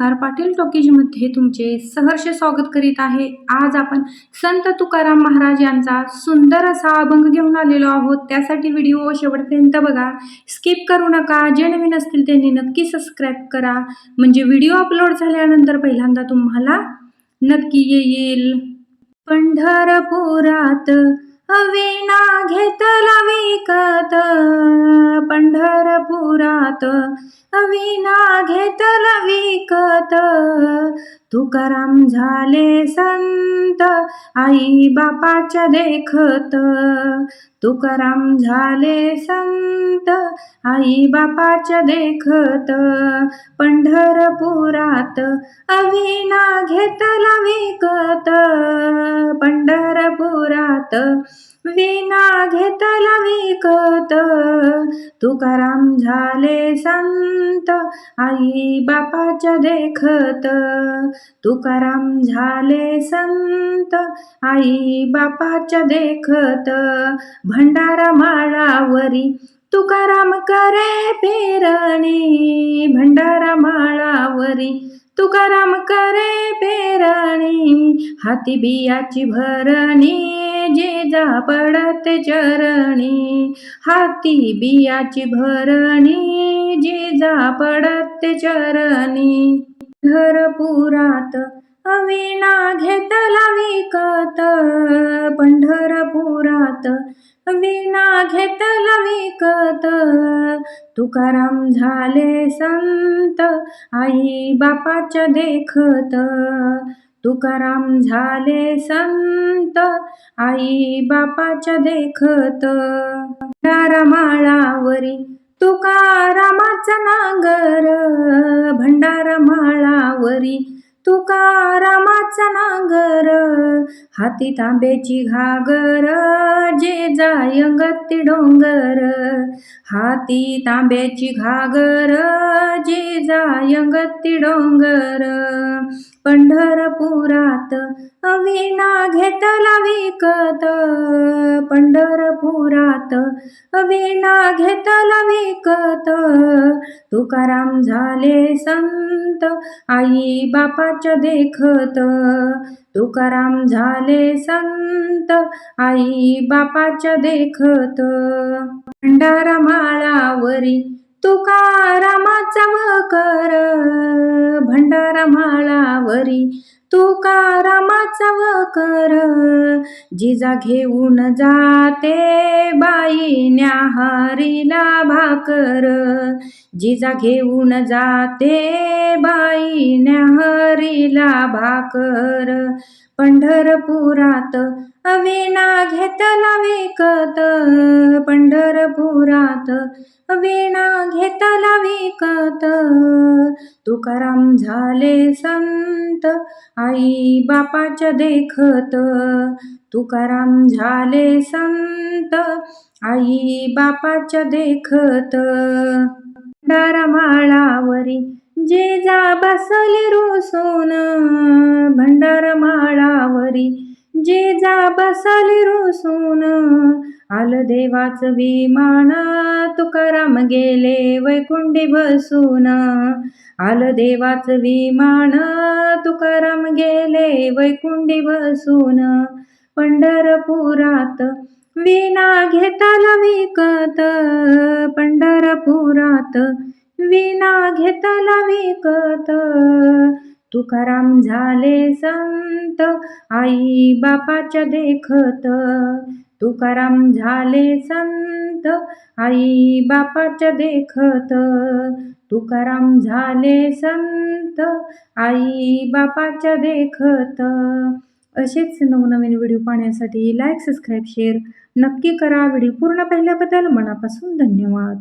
नमस्कार. पाटील टॉकीजमध्ये तुमचे सहर्ष स्वागत करीत आहे. आज आपण संत तुकाराम महाराज यांचा सुंदर असा अभंग घेऊन आलेलो आहोत. त्यासाठी व्हिडिओ शेवटपर्यंत बघा. स्किप करू नका. जे नवीन असतील त्यांनी नक्की सबस्क्राईब करा. म्हणजे व्हिडिओ अपलोड झाल्यानंतर पहिल्यांदा तुम्हाला नक्की येईल. पंढरपुरात अविना घेतला विकत. पंढरपुरात अविना घेतल विकत तुकाराम झाले संत आई बापाच्या देखत. तुकाराम झाले संत आई बापाच्या देखत. पंढरपुरात अविना घेतला विकत पंढरपुरात विना विकत तुकाराम झाले संत आई बापाच्या देखत. तुकाराम झाले संत आई बापाच्या देखत. भंडारा माळावरी तुकाराम करे पेरणी. भंडारा माळावरी तुकाराम करे पेरणी. हाती बियाची भरणी. जेजा पडत चरणी हाती बियाची भरणी जेजा पडत चरणी. पंढरपुरात अविना घेतला विकत पंढरपुरात विना घेतला विकत. तुकाराम झाले संत आई बापाच्या देखत. तुकाराम झाले संत. आई बापाच्या देखत माळावरी तुकारामाचा नांगर. भंडार माळावरी तुकारामाचा नांगर हाती तांब्याची घागर जे जायंगती डोंगर. हाती तांब्याची घागर जे जायंगती डोंगर. पंढरपुरात विना घेतला विकत पुरात वीणा घेतला विकत. तुकाराम झाले संत. आई बापाच्या देखत. तुकाराम झाले संत. आई बापाच्या देखत. भंडारा माळावरी तुकारामाचा वकर. भंडारा माळावरी तुकारामाचा वकर जिजा घेऊन जाते बाई न्याहारीला भाकर. जिजा घेऊन जाते बाई न्याहारीला भाकर. पंढरपुरात अविना घेतला विकत पंढरपुरात विणा घेतला ऐकत. तुकाराम झाले संत आई बापाच्या देखत. तुकाराम झाले संत आई बापाच्या देखत. माळावरी जे जा बसले रोसून भंडार माळावरी जे जा रोसून आल देवाच विमान तुकाराम गेले वैकुंडी बसून. आल देवाच विमान तुकाराम गेले वैकुंडी बसून. पंढरपुरात विना घेताला विकत पंढरपुरात विना घेताला विकत. तुकाराम झाले संत आई बापाच्या देखत. तुकाराम झाले संत आई बापाच्या देखत. तुकाराम झाले संत आई बापाच्या देखत. असेच नवनवीन व्हिडिओ पाहण्यासाठी लाईक सबस्क्राईब शेअर नक्की करा. व्हिडिओ पूर्ण पाहिल्याबद्दल मनापासून धन्यवाद.